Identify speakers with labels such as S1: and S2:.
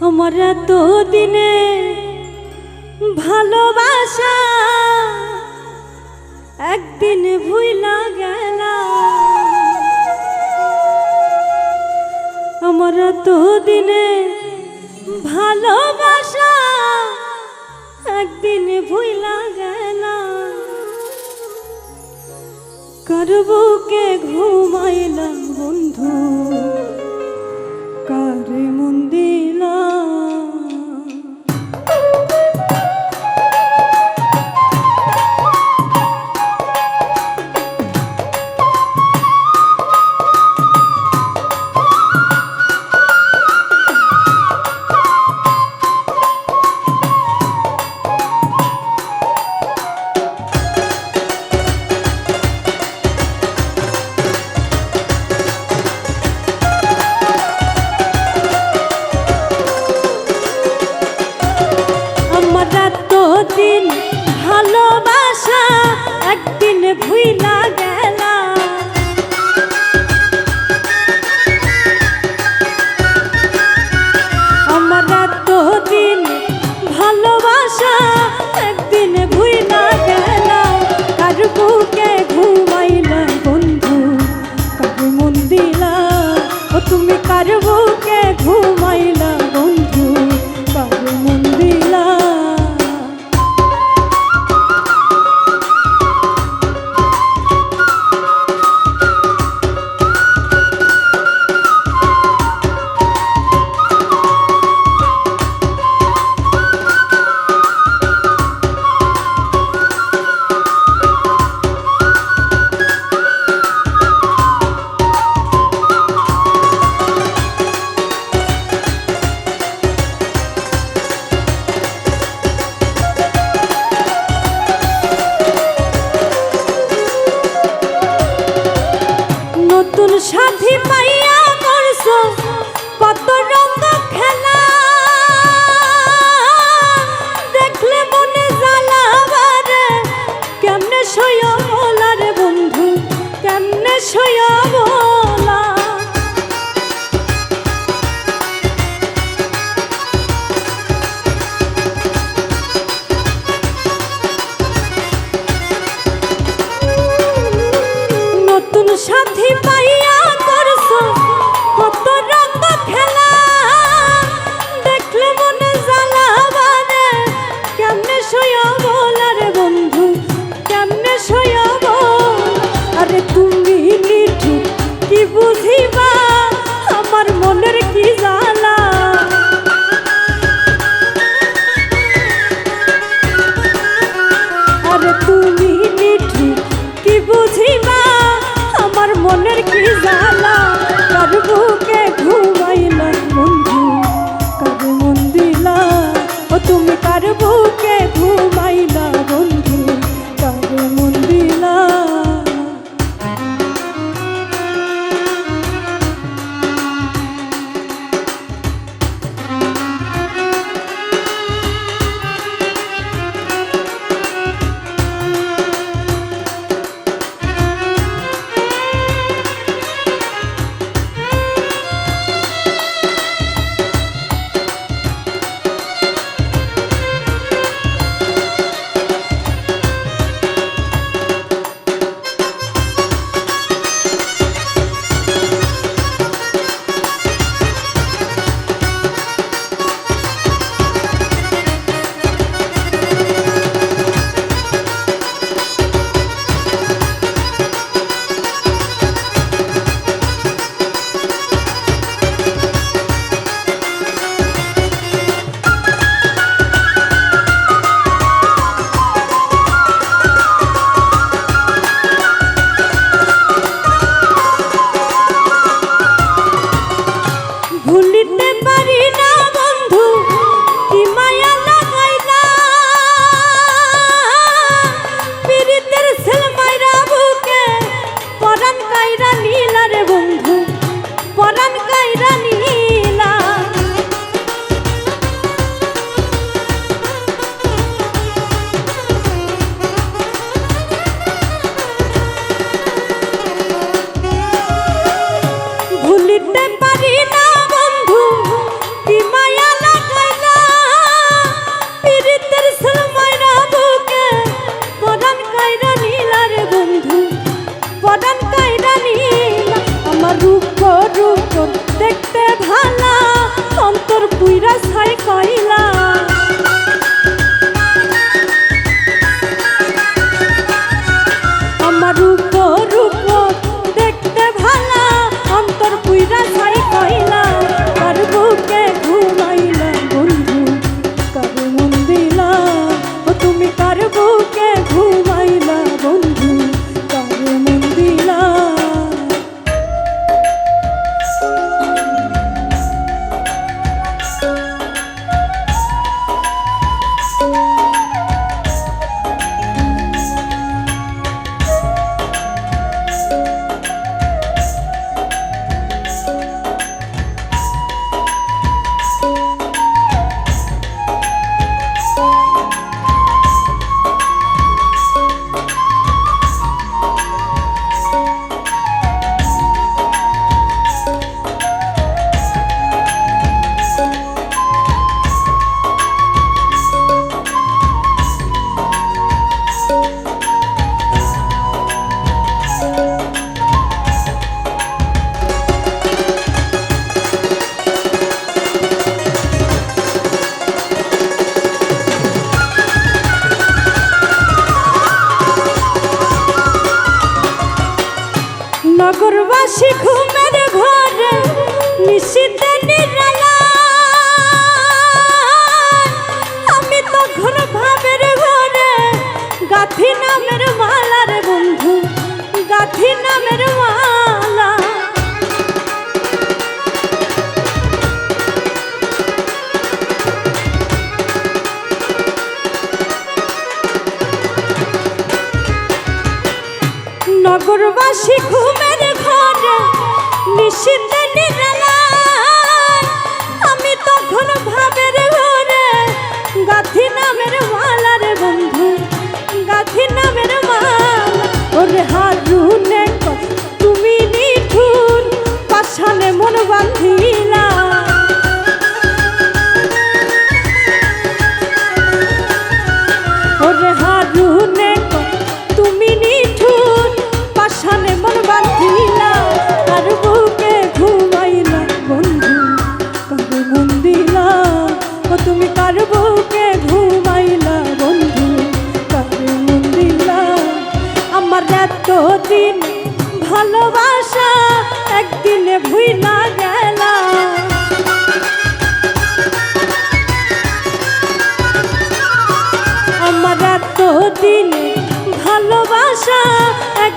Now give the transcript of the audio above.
S1: আমার তো দিনে ভালোবাসা একদিন ভুইলা গেল। আমার তো দিনে ভালোবাসা একদিন ভুইলা গেল। করবুকে ঘুমাইলাম বন্ধু? কারে মন নতুন সাথী পাইয়া করছ, কত রঙ খেলা। দেখলে মনে জ্বালাবার কেমনে সইয়া বলারে বন্ধু, কেমনে সইয়া বল দুর্বাসী ঘুমের ঘরে নিশিতে নিরালান আমি তখন ভাবের ঘরে গাধি নামের মালার বন্ধু, গাধি নামের মাল। ওরে হারুনে তুমি নিঠুর পাশানে মন বান্ধিয়ে দিন ভালোবাসা একদিনে ভুইলা গেল। আমার এতদিন ভালোবাসা এক